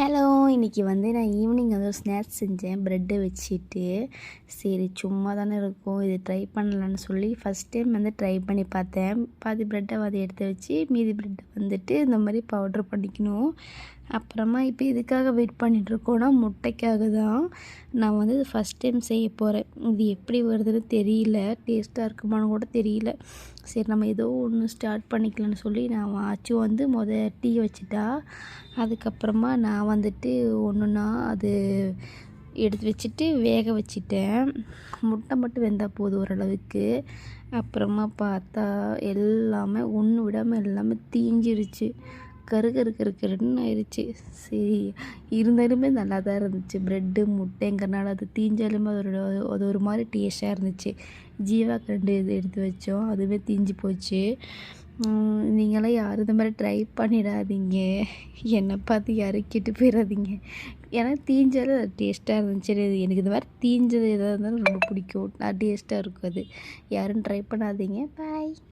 Hello இன்றைக்கி வந்து நான் ஈவினிங் வந்து ஒரு ஸ்நாக்ஸ் செஞ்சேன். ப்ரெட்டை வச்சுட்டு சரி சும்மா தானே இருக்கும். இது ட்ரை பண்ணலான்னு சொல்லி ஃபஸ்ட் டைம் வந்து ட்ரை பண்ணி பார்த்தேன். பாதி ப்ரெட்டை அதை எடுத்து வச்சு மீதி ப்ரெட்டை வந்துட்டு இந்த மாதிரி பவுட்ரு பண்ணிக்கணும். அப்புறமா இப்போ எதுக்காக வெயிட் பண்ணிகிட்ருக்கோன்னா முட்டைக்காக தான் நான் வந்து ஃபஸ்ட் டைம் செய்ய போகிறேன் இது எப்படி வருதுன்னு தெரியல. டேஸ்ட்டாக இருக்குமான்னு கூட தெரியல. சரி நம்ம ஏதோ ஒன்று ஸ்டார்ட் பண்ணிக்கலான்னு சொல்லி நான் ஆச்சு வந்து முத டீ வச்சுட்டா. அதுக்கப்புறமா நான் வந்துட்டு ஒன்றுனா அது எடுத்து வச்சுட்டு வேக வச்சிட்டேன். முட்டை மட்டும் வெந்தால் போதும் ஓரளவுக்கு. அப்புறமா பார்த்தா எல்லாமே ஒன்று விடாமல் எல்லாமே தீஞ்சிருச்சு. கரு கரு கரு கருன்னு ஆயிடுச்சு சரி இருந்தாலுமே நல்லா தான் இருந்துச்சு. ப்ரெட்டு முட்டைங்கிறனால அது தீஞ்சாலுமே அதோட அது ஒரு மாதிரி டேஸ்ட்டாக இருந்துச்சு. ஜீவா கண்டு இது எடுத்து வச்சோம் அதுவே தீஞ்சு போச்சு. நீங்களாம் யாரும் இந்த மாதிரி ட்ரை பண்ணிடாதீங்க. என்னை பார்த்து யாரும் கெட்டு போயிடாதீங்க ஏன்னா தீஞ்சாலும் அது டேஸ்ட்டாக இருந்துச்சு. எனக்கு இந்த மாதிரி தீஞ்சது எதாக இருந்தாலும் ரொம்ப பிடிக்கும். நான் டேஸ்ட்டாக இருக்கும் அது. யாரும் ட்ரை பண்ணாதீங்க. பாய்